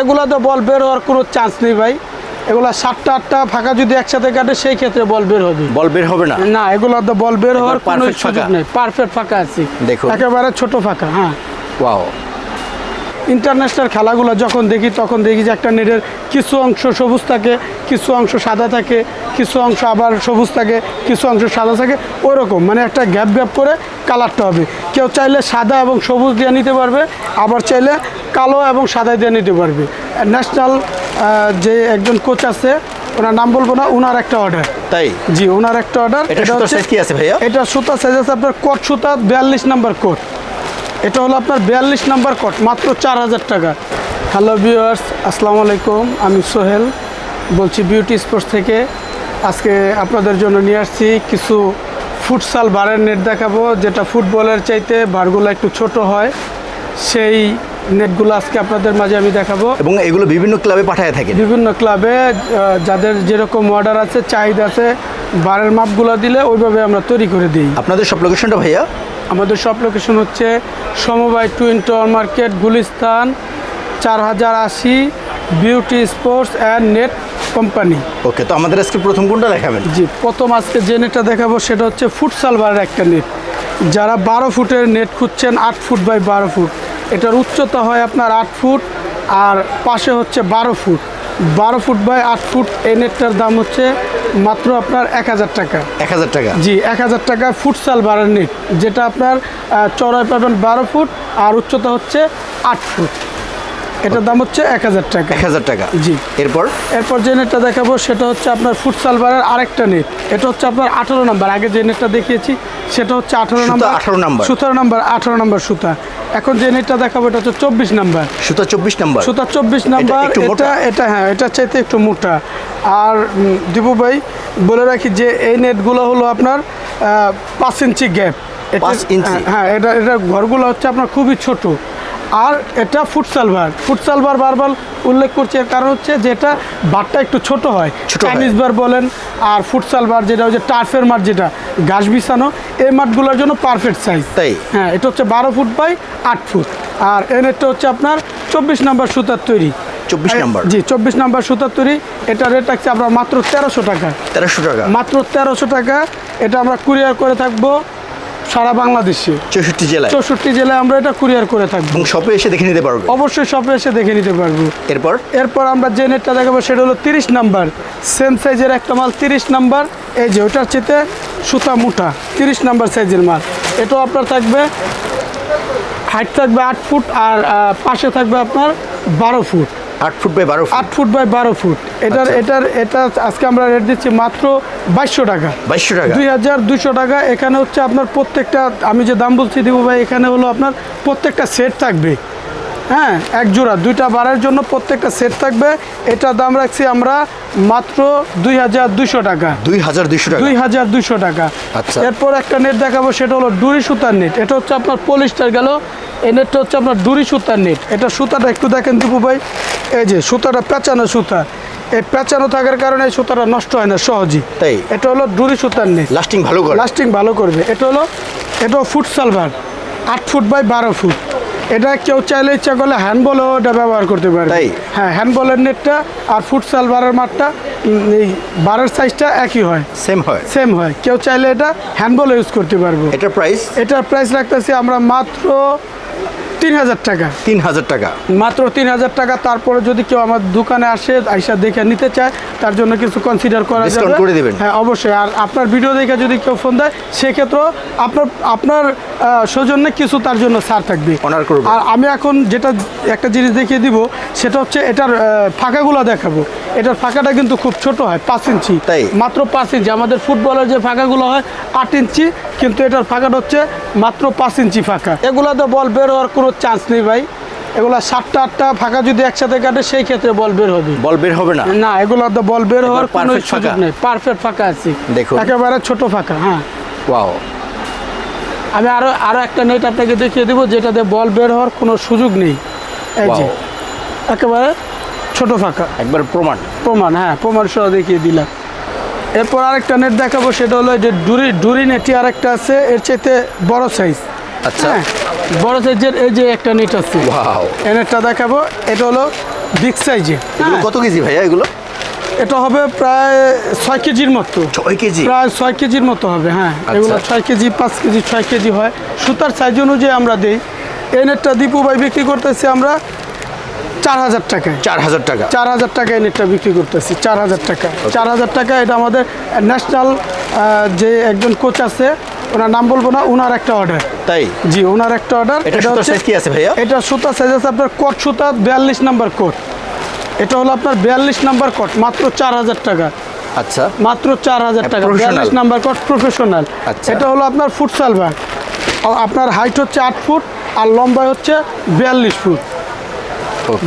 এগুলাতে বল বের হওয়ার কোনো চান্স নেই ভাই। এগুলা সাতটা আটটা ফাঁকা যদি একসাথে কাটে সেই ক্ষেত্রে বল বের হবে। বল বের হবে না? না এগুলো এগুলাতে বল বের হওয়ার কোনো সুযোগ নেই। পারফেক্ট ফাঁকা আছে। দেখো একেবারে ছোট ফাঁকা হ্যাঁ। ওয়াও ইন্টারন্যাশনাল খেলাগুলো যখন দেখি তখন দেখি যে একটা নেটের কিছু অংশ সবুজ থাকে কিছু অংশ সাদা থাকে কিছু অংশ আবার সবুজ থাকে কিছু অংশ সাদা থাকে ওরকম। মানে একটা গ্যাপ গ্যাপ করে কালারটা হবে। কেউ চাইলে সাদা এবং সবুজ দিয়ে নিতে পারবে আবার চাইলে কালো এবং সাদা দিয়ে নিতে পারবে। ন্যাশনাল যে একজন কোচ আছে ওনার নাম বলব না ওনার একটা অর্ডার তাই? জি ওনার একটা অর্ডার এটা size কি আছে ভাইয়া? এটা সুতা সাইজ আছে আপনার কোট সুতা বিয়াল্লিশ নাম্বার কোট। এটা হলো আপনার বিয়াল্লিশ নাম্বার কট মাত্র চার হাজার টাকা। হ্যালো ভিউয়ার্স আসসালামু আলাইকুম আমি সোহেল বলছি বিউটি স্পোর্টস থেকে। আজকে আপনাদের জন্য নিয়ে আসছি কিছু ফুটসাল বারের নেট দেখাবো যেটা ফুটবলের চাইতে বারগুলো একটু ছোট হয়। সেই নেটগুলো আজকে আপনাদের মাঝে আমি দেখাবো। এবং এগুলো বিভিন্ন ক্লাবে পাঠায় থাকেন? বিভিন্ন ক্লাবে যাদের যেরকম অর্ডার আছে চাহিদা আছে বারের মাপগুলো দিলে ওইভাবে আমরা তৈরি করে দিই। আপনাদের সব লোকেশনটা ভাইয়া? আমাদের সব লোকেশন হচ্ছে সমবায় টুইন টাওয়ার মার্কেট গুলিস্তান চার হাজার আশি beauty sports and net company okay তো আমাদের আজকে প্রথম কোনটা দেখাবেন? জি প্রথম আজকে যে নেটটা দেখাবো সেটা হচ্ছে ফুটসাল বারের একটা নেট যারা বারো ফুটের নেট খুঁজছেন আট ফুট বাই বারো ফুট। এটার উচ্চতা হয় আপনার আট ফুট আর পাশে হচ্ছে বারো ফুট। বারো ফুট বাই আট ফুট এই নেটটার দাম হচ্ছে মাত্র আপনার এক হাজার টাকা। এক হাজার টাকা। জি এক হাজার টাকা ফুটসাল বারের নেট যেটা আপনার চড়ায় পাবেন বারো ফুট আর উচ্চতা হচ্ছে আট ফুট। এটার দাম হচ্ছে এক হাজার টাকা। এক হাজার টাকা। জি। এরপর? এরপর যে নেটটা দেখাবো সেটা হচ্ছে আপনার ফুটসাল বারের আরেকটা নেট। এটা হচ্ছে আপনার আঠারো নাম্বার। আগে যে নেটটা দেখিয়েছি সেটা হচ্ছে আঠারো নাম্বার। 18 নাম্বার। সতেরো নাম্বার আঠারো নাম্বার সুতা। এখন যে নেটটা দেখাবো এটা হচ্ছে চব্বিশ নাম্বার। সুতা চব্বিশ নাম্বার। সুতা চব্বিশ নাম্বার? এটা এটা হ্যাঁ এটা চাইতে একটু মোটা। আর দীপু ভাই বলে রাখি যে এই নেটগুলো হলো আপনার পাঁচ ইঞ্চি গ্যাপ হ্যাঁ এটা এটা ঘরগুলো হচ্ছে আপনার খুবই ছোট। আর এটা ফুটসাল বার ফুটসাল বার বারবার উল্লেখ করছি এর কারণ হচ্ছে যে এটা বারটা একটু ছোট হয়। চাইনিজ বার বলেন আর ফুটসাল বার যেটা হচ্ছে টার্ফের মাঠ যেটা ঘাস বিছানো এই মাঠগুলোর জন্য পারফেক্ট সাইজ তাই? হ্যাঁ এটা হচ্ছে বারো ফুট বাই আট ফুট। আর এই নেটটা হচ্ছে আপনার চব্বিশ নাম্বার সুতার তৈরি। 24 নাম্বার? জি চব্বিশ নাম্বার সুতার তৈরি। এটা রেট আছে আপনার মাত্র তেরোশো টাকা। তেরোশো টাকা। মাত্র তেরোশো টাকা। এটা আমরা কুরিয়ার করে থাকব। সারা বাংলাদেশে। চৌষট্টি জেলায়? চৌষট্টি জেলায় আমরা এটা কুরিয়ার করে থাকব। শপে এসে দেখে নিতে পারবে? অবশ্যই শপে এসে দেখে নিতে পারব। এরপর? এরপর আমরা যে নেটটা দেখাবো সেটা হলো তিরিশ নাম্বার। সেম সাইজের একটা মাল তিরিশ নাম্বার। এই যে ওটার চেতে সুতা মুঠা তিরিশ নাম্বার সাইজের মাল। এটাও আপনার থাকবে হাইট থাকবে আট ফুট আর পাশে থাকবে আপনার বারো ফুট। আট ফুট বাই বারো আট ফুট। বাই বারো ফুট। এটার আচ্ছা। এটার এটা আজকে আমরা রেট দিচ্ছি মাত্র বাইশশো টাকা। বাইশশো টাকা। দুই হাজার দুশো টাকা। এখানে হচ্ছে আপনার প্রত্যেকটা আমি যে দাম বলছি দিব ভাই এখানে হলো আপনার প্রত্যেকটা সেট থাকবে। হ্যাঁ এক জোড়া। দুইটা বারের জন্য প্রত্যেকটা সেট থাকবে। এটার দাম রাখছি আমরা মাত্র দুই হাজার দুশো টাকা। দুই হাজার দুইশো টাকা। দুই হাজার দুশো টাকা। আচ্ছা। এরপর একটা নেট দেখাবো সেটা হলো ডুরি সুতার নেট এটা হচ্ছে আপনার পলিস্টার গেল এই নেটটা হচ্ছে আপনার ডুরি সুতার নেট। এটা সুতাটা একটু দেখেন দীপু ভাই। এই যে সুতাটা পেঁচানো সুতা। এই পেঁচানো থাকার কারণে এই সুতাটা নষ্ট হয় না সহজেই। তাই? এটা হলো ডুরি সুতার নেট। লাস্টিং ভালো করে। লাস্টিং ভালো করবে। এটা হলো এটাও ফুট সালভার। আট ফুট বাই বারো ফুট। এটা কেউ চাইলে ইচ্ছা করলে হ্যান্ডবলও এটা ব্যবহার করতে পারে। তাই? হ্যাঁ হ্যান্ডবলের নেটটা আর ফুট সালভারের মাঠটা এই বারের সাইজটা একই হয়। সেম হয়? সেম হয়। কেউ চাইলে এটা হ্যান্ডবল ইউজ করতে পারব। এটার প্রাইস এটার প্রাইস রাখতেছি আমরা মাত্র তিন হাজার টাকা। তিন হাজার টাকা। মাত্র তিন হাজার টাকা তারপরে যদি কেউ আমার দোকানে আসে আইসা দেখে নিতে চায় তার জন্য কিছু কনসিডার করা যাবে। করে দেবেন। হ্যাঁ অবশ্যই। আর আপনার ভিডিও দেখে যদি কেউ ফোন দেয় সেক্ষেত্রেও আপনার আপনার সৌজন্যে কিছু তার জন্য ছাড় থাকবে। আর আমি এখন যেটা একটা জিনিস দেখিয়ে দিব সেটা হচ্ছে এটার ফাঁকাগুলো দেখাবো। এটার ফাঁকাটা কিন্তু খুব ছোট হয় পাঁচ ইঞ্চি। তাই? মাত্র পাঁচ ইঞ্চি। আমাদের ফুটবলের যে ফাঁকাগুলো হয় আট ইঞ্চি কিন্তু এটার ফাঁকাটা হচ্ছে মাত্র পাঁচ ইঞ্চি ফাঁকা। এগুলাতে বল বের হওয়ার কোনো চান্স নেই ভাই। এগুলো সাতটা আটটা ফাঁকা যদি একসাথে কাটে সেই ক্ষেত্রে বল বের হবে। বল বের হবে না? না এগুলাতে বল বের হওয়ার কোনো সুযোগ নেই। পারফেক্ট ফাঁকা আছে। দেখুন। একেবারে ছোট ফাঁকা হ্যাঁ। ওয়াও আমি আরও আরও একটা নেট আপনাকে দেখিয়ে দেবো যেটাতে বল বের হওয়ার কোনো সুযোগ নেই। এই যে একেবারে ছোট ফাঁকা। একবার প্রমাণ। প্রমাণ হ্যাঁ প্রমাণ সহ দেখিয়ে দিলাম। এরপর আরেকটা নেট দেখাবো সেটা হলো যে ডুরি ডুরি নেটই আরেকটা আছে এর চাইতে বড় সাইজ আচ্ছা। বড় সাইজের এই যে একটা নেট আছে। এই নেটটা দেখাবো এটা হলো বিগ সাইজে এগুলো কত কেজি ভাইয়া এগুলো? এটা হবে প্রায় ছয় কেজির মতো। ছয় কেজি? প্রায় ছয় কেজির মতো হবে হ্যাঁ। এগুলো ছয় কেজি পাঁচ কেজি ছয় কেজি হয়। সুতার সাইজ অনুযায়ী আমরা দিই। এই নেটটা দীপু ভাই বিক্রি করতেছি আমরা চার হাজার টাকায়। চার হাজার টাকা। চার হাজার টাকায় নেটটা বিক্রি করতেছি চার হাজার টাকা। চার হাজার টাকা এটা আমাদের ন্যাশনাল যে একজন কোচ আছে ওনার নাম বলব না ওনার একটা অর্ডার তাই? জি ওনার একটা অর্ডার এটা size কি আছে ভাইয়া? এটা সুতা সাইজ আছে আপনার কোট সুতা বিয়াল্লিশ নাম্বার কোট এটা হলো আপনার বিয়াল্লিশ নাম্বার কট মাত্র চার হাজার টাকা। আচ্ছা। মাত্র চার হাজার টাকা বিয়াল্লিশ নাম্বার কট প্রফেশনাল আচ্ছা। এটা হলো আপনার ফুটসাল ব্যাগ আপনার হাইট হচ্ছে আট ফুট আর লম্বা হচ্ছে বিয়াল্লিশ ফুট.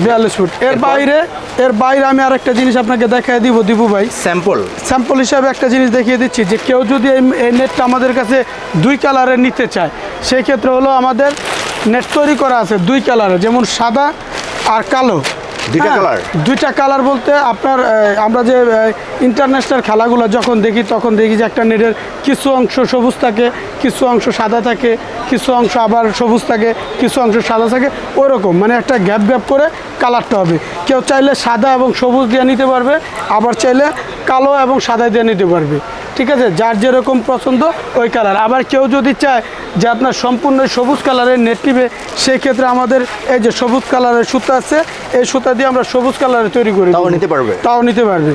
বিয়াল্লিশ ফুট। এর বাইরে এর বাইরে আমি আরেকটা জিনিস আপনাকে দেখাই দিব দিবু ভাই। স্যাম্পল স্যাম্পল হিসাবে একটা জিনিস দেখিয়ে দিচ্ছি যে কেউ যদি এই এই নেটটা আমাদের কাছে দুই কালারের নিতে চায় সেই ক্ষেত্রে হলো আমাদের নেট তৈরি করা আছে দুই কালারে যেমন সাদা আর কালো। দুইটা হ্যাঁ, colour? দুইটা কালার বলতে আপনার আমরা যে ইন্টারন্যাশনাল খেলাগুলো যখন দেখি তখন দেখি যে একটা নেটের কিছু অংশ সবুজ থাকে কিছু অংশ সাদা থাকে কিছু অংশ আবার সবুজ থাকে কিছু অংশ সাদা থাকে ওরকম। মানে একটা গ্যাপ গ্যাপ করে কালারটা হবে। কেউ চাইলে সাদা এবং সবুজ দিয়ে নিতে পারবে আবার চাইলে কালো এবং সাদা দিয়ে নিতে পারবে। ঠিক আছে যার যেরকম পছন্দ ওই কালার আবার কেউ যদি চায় যে আপনার সম্পূর্ণ সবুজ কালারের নেট নিবে সেই ক্ষেত্রে আমাদের এই যে সবুজ কালারের সুতা আছে এই সুতা দিয়ে আমরা সবুজ কালারের তৈরি করি তাও নিতে পারবে? তাও নিতে পারবে.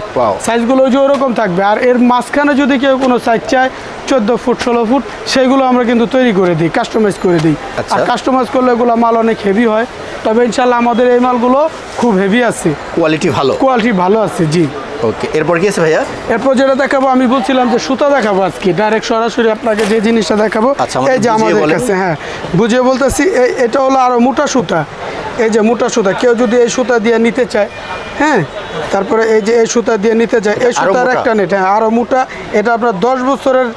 সাইজগুলো যে ওরকম থাকবে আর এর মাঝখানে যদি কেউ কোনো সাইজ চায় চোদ্দ ফুট ষোলো ফুট সেইগুলো আমরা কিন্তু তৈরি করে দিই কাস্টমাইজ করে দিই। আচ্ছা। আর কাস্টমাইজ করলে এগুলো মাল অনেক হেভি হয়। তবে ইনশাল্লাহ আমাদের এই মালগুলো খুব হেভি আছে। কোয়ালিটি ভালো। কোয়ালিটি ভালো আছে জি। ওকে এরপর কি আছে ভাইয়া? এরপর যেটা দেখাবো আমি বলছিলাম যে সুতা দেখাবো আজকে। ডাইরেক্ট সরাসরি আপনাকে যে জিনিসটা দেখাবো আচ্ছা, এই যে আমাদের কাছে হ্যাঁ বুঝিয়ে বলতেছি এটা হলো আরও মোটা সুতা। এই যে মোটা সুতা কেউ যদি এই সুতা দিয়ে নিতে চায় হ্যাঁ তারপরে এই যে এই সুতা দিয়ে নিতে চায় এই সুতার? একটা নেট হ্যাঁ আরও মোটা এটা আপনার দশ বছরের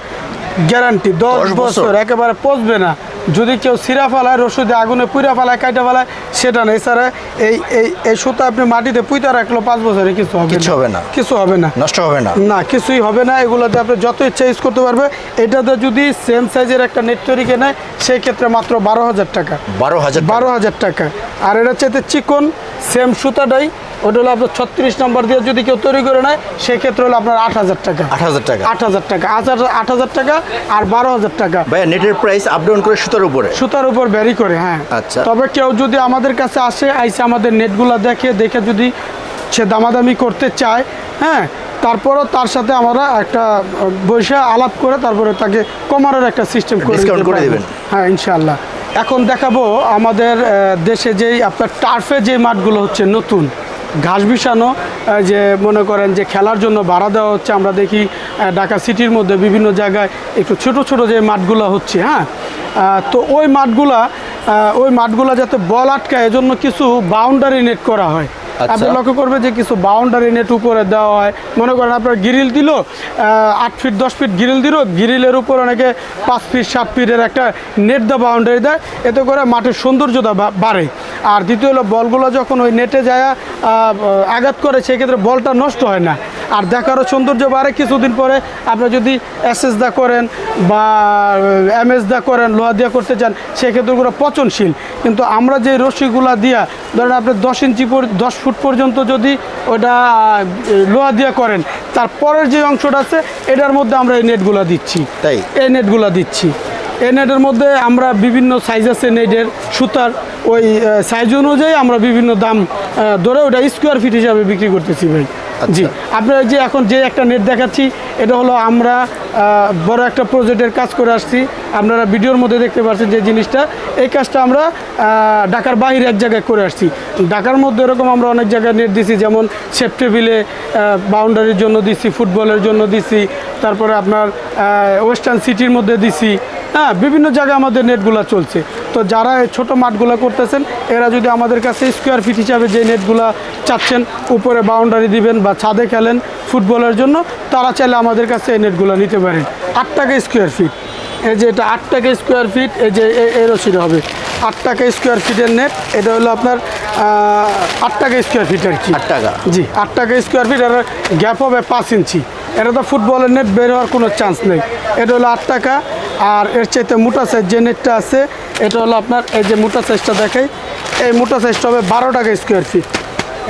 গ্যারান্টি দশ? বছর একেবারে পচবে না। যদি কেউ সিরা ফালায় রসুদে আগুনে পুইরা ফালায় কাইটা ফালায় সেটা নেই এছাড়া এই এই এই সুতা আপনি মাটিতে পুইতা রাখল পাঁচ বছরে কিছু হবে কিছু হবে না। কিছু হবে না। নষ্ট হবে না। না কিছুই হবে না। এগুলোতে আপনি যত ইচ্ছা ইউজ করতে পারবে। এটাতে যদি সেম সাইজের একটা নেট তৈরি কেনে সেই ক্ষেত্রে মাত্র বারো হাজার টাকা। বারো হাজার বারো হাজার টাকা। আর এটা চাইতে চিকন সেম সুতাটাই ওটা হলো আপনার ছত্রিশ নম্বর দিয়ে যদি কেউ তৈরি করে নেয় সেক্ষেত্রে হলো আপনার আট হাজার টাকা। আট হাজার টাকা। আট হাজার টাকা। আট হাজার আট হাজার টাকা আর বারো হাজার টাকা। ভাইয়া নেটের প্রাইস আপ ডাউন করে সুতার উপরে? সুতার উপর ভ্যারি করে হ্যাঁ। আচ্ছা। তবে কেউ যদি আমাদের কাছে আসে আইসে আমাদের নেটগুলো দেখে দেখে যদি সে দামাদামি করতে চায় হ্যাঁ তারপরও তার সাথে আমরা একটা বৈশা আলাপ করে তারপরে তাকে কমানোর একটা সিস্টেম করে পারব। হ্যাঁ ইনশাল্লাহ এখন দেখাবো আমাদের দেশে যেই আপনার টার্ফে যে মাঠগুলো হচ্ছে নতুন। ঘাস বিছানো যে মনে করেন যে খেলার জন্য ভাড়া দেওয়া হচ্ছে আমরা দেখি ঢাকা সিটির মধ্যে বিভিন্ন জায়গায় একটু ছোট ছোট যে মাঠগুলো হচ্ছে হ্যাঁ? তো ওই মাঠগুলা ওই মাঠগুলা যাতে বল আটকায় এজন্য কিছু বাউন্ডারি নেট করা হয়। আচ্ছা। আপনি লক্ষ্য করবে যে কিছু বাউন্ডারি নেট উপরে দেওয়া হয়। মনে করেন আপনার গ্রিল দিল আট ফিট দশ ফিট গ্রিল দিল গ্রিলের উপর অনেকে পাঁচ ফিট সাত ফিটের একটা নেট দেওয়া বাউন্ডারি দেয়। এতে করে মাঠের সৌন্দর্যতা বাড়ে। আর দ্বিতীয় হলো বলগুলো যখন ওই নেটে যায় আঘাত করে সেক্ষেত্রে বলটা নষ্ট হয় না। আর দেখারও সৌন্দর্য বাড়ে কিছুদিন পরে। আপনি যদি এসএস দা করেন বা এমএস দা করেন লোহা দিয়া করতে চান সেক্ষেত্রে ওগুলো পচনশীল। কিন্তু আমরা যে রশিগুলা দিয়া ধরেন আপনি দশ ইঞ্চি পর- দশ ফুট পর্যন্ত যদি ওটা লোহা দিয়া করেন তারপরের যে অংশটা আছে এটার মধ্যে আমরা এই নেটগুলো দিচ্ছি। তাই? এই নেটগুলো দিচ্ছি। এই নেটের মধ্যে আমরা বিভিন্ন সাইজ আছে নেটের সুতার। ওই সাইজ অনুযায়ী আমরা বিভিন্ন দাম ধরে ওটা স্কোয়ার ফিট হিসাবে বিক্রি করতেছি ভাই। জি। আপনার যে এখন যে একটা নেট দেখাচ্ছি এটা হলো আমরা বড় একটা প্রজেক্টের কাজ করে আসছি। আপনারা ভিডিওর মধ্যে দেখতে পাচ্ছেন যে জিনিসটা। এই কাজটা আমরা ঢাকার বাইরে এক জায়গায় করে আসছি। ঢাকার মধ্যে এরকম আমরা অনেক জায়গায় নেট দিছি যেমন সেফ টেবিলে বাউন্ডারির জন্য দিছি ফুটবলের জন্য দিছি তারপরে আপনার ওয়েস্টার্ন সিটির মধ্যে দিছি। হ্যাঁ বিভিন্ন জায়গায় আমাদের নেটগুলো চলছে। তো যারা এই ছোটো মাঠগুলো করতেছেন এরা যদি আমাদের কাছে স্কোয়ার ফিট হিসাবে যে নেটগুলো চাচ্ছেন উপরে বাউন্ডারি দিবেন বা ছাদে খেলেন ফুটবলের জন্য তারা চাইলে আমাদের কাছে এই নেটগুলো নিতে পারেন। আট টাকা স্কোয়ার ফিট এই যে এটা আট টাকা স্কোয়ার ফিট এই যে এ- এর রসিদ হবে। আট টাকা স্কোয়ার ফিটের নেট এটা হলো আপনার আট টাকা স্কোয়ার ফিট আর কি আট টাকা। জি আট টাকা স্কোয়ার ফিট আর গ্যাপ হবে পাঁচ ইঞ্চি। এটা তো ফুটবলের নেট বের হওয়ার কোনো চান্স নেই। এটা হলো আট টাকা। আর এর চাইতে মোটা সাইজ যে নেটটা আছে এটা হলো আপনার এই যে মোটা সাইজটা দেখাই এই মোটা সাইজটা হবে বারো টাকা স্কোয়ার ফিট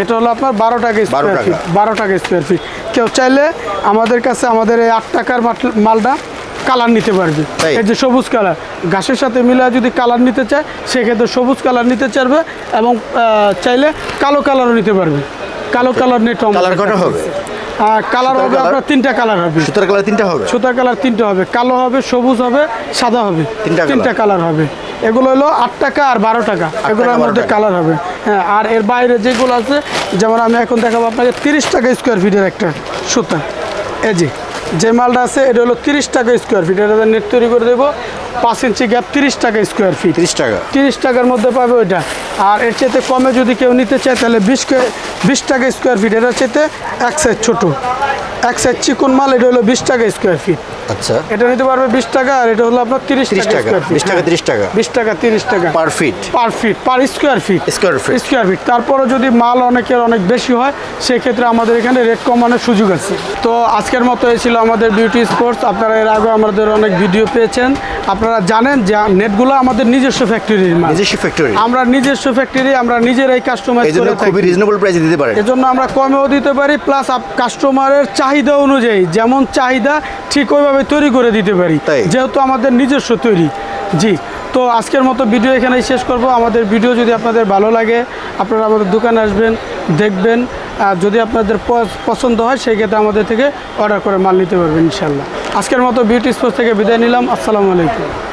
এটা হলো আপনার বারো টাকা স্কোয়ার। ফিট বারো টাকা স্কোয়ার ফিট কেউ চাইলে আমাদের কাছে আমাদের এই আট টাকার মালটা কালার নিতে পারবে? এই যে সবুজ কালার ঘাসের সাথে মিলে যদি কালার নিতে চায় সেক্ষেত্রে সবুজ কালার নিতে চাইবে এবং চাইলে কালো কালারও নিতে পারবে। কালো কালার নেট কালার কটা হবে? কালার হবে? আপনার তিনটা কালার হবে। সুতার কালার তিনটা হবে? সুতার কালার তিনটা হবে কালো হবে সবুজ হবে সাদা হবে। তিনটা? কালার। হবে। এগুলো হলো আট টাকা আর বারো টাকা। এগুলোর 12 মধ্যে কালার হবে। হ্যাঁ আর এর বাইরে যেগুলো আছে যেমন আমি এখন দেখাবো আপনাকে তিরিশ টাকা স্কোয়ার ফিটের একটা সুতা। এই যে যে মালটা আছে এটা হলো তিরিশ টাকা স্কোয়ার ফিট এটা নেট তৈরি করে দেবো। পাঁচ ইঞ্চি গ্যাপ তিরিশ টাকা স্কোয়ার ফিট তিরিশ টাকা। তিরিশ টাকার মধ্যে পাবে ওইটা। আর এর চাইতে কমে যদি কেউ নিতে চায় তাহলে বিশ বিশ টাকা স্কোয়ার ফিট এটার চাইতে এক সাইজ ছোটো। এক সাইজ চিকন মাল এটা হলো বিশ টাকা স্কোয়ার ফিট আচ্ছা। এটা নিতে পারবে বিশ টাকা আর এটা হলো আপনার তিরিশ 30 টাকা, 20 টাকা, 30 টাকা। বিশ টাকা তিরিশ টাকা। Per feet per feet per square feet square feet square feet তারপরে যদি মাল অনেকের অনেক বেশি হয় সেক্ষেত্রে আমাদের এখানে রেট কমানোর সুযোগ আছে। তো আজকের মতো এই ছিল আমাদের বিউটি স্পোর্টস আপনারা এর আগে আমাদের অনেক ভিডিও পেয়েছেন। আপনারা জানেন যে নেটগুলো আমাদের নিজস্ব ফ্যাক্টরির মাল। নিজস্ব ফ্যাক্টরি আমরা নিজস্ব ফ্যাক্টরি আমরা নিজেরাই কাস্টমাইজ জন্য করে খুবই রিজনেবল প্রাইসে দিতে পারে এজন্য আমরা কমেও দিতে পারি প্লাস কাস্টমারের চাহিদা অনুযায়ী যেমন চাহিদা ঠিক ওইভাবে তৈরি করে দিতে পারি। তাই? যেহেতু আমাদের নিজস্ব তৈরি। জি তো আজকের মতো ভিডিও এখানেই শেষ করব। আমাদের ভিডিও যদি আপনাদের ভালো লাগে আপনারা আমাদের দোকানে আসবেন দেখবেন। আর যদি আপনাদের পছন্দ হয় সেই ক্ষেত্রে আমাদের থেকে অর্ডার করে মাল নিতে পারবেন ইনশাল্লাহ আজকের মতো বিউটি স্পোর্টস থেকে বিদায় নিলাম। আসসালামু আলাইকুম।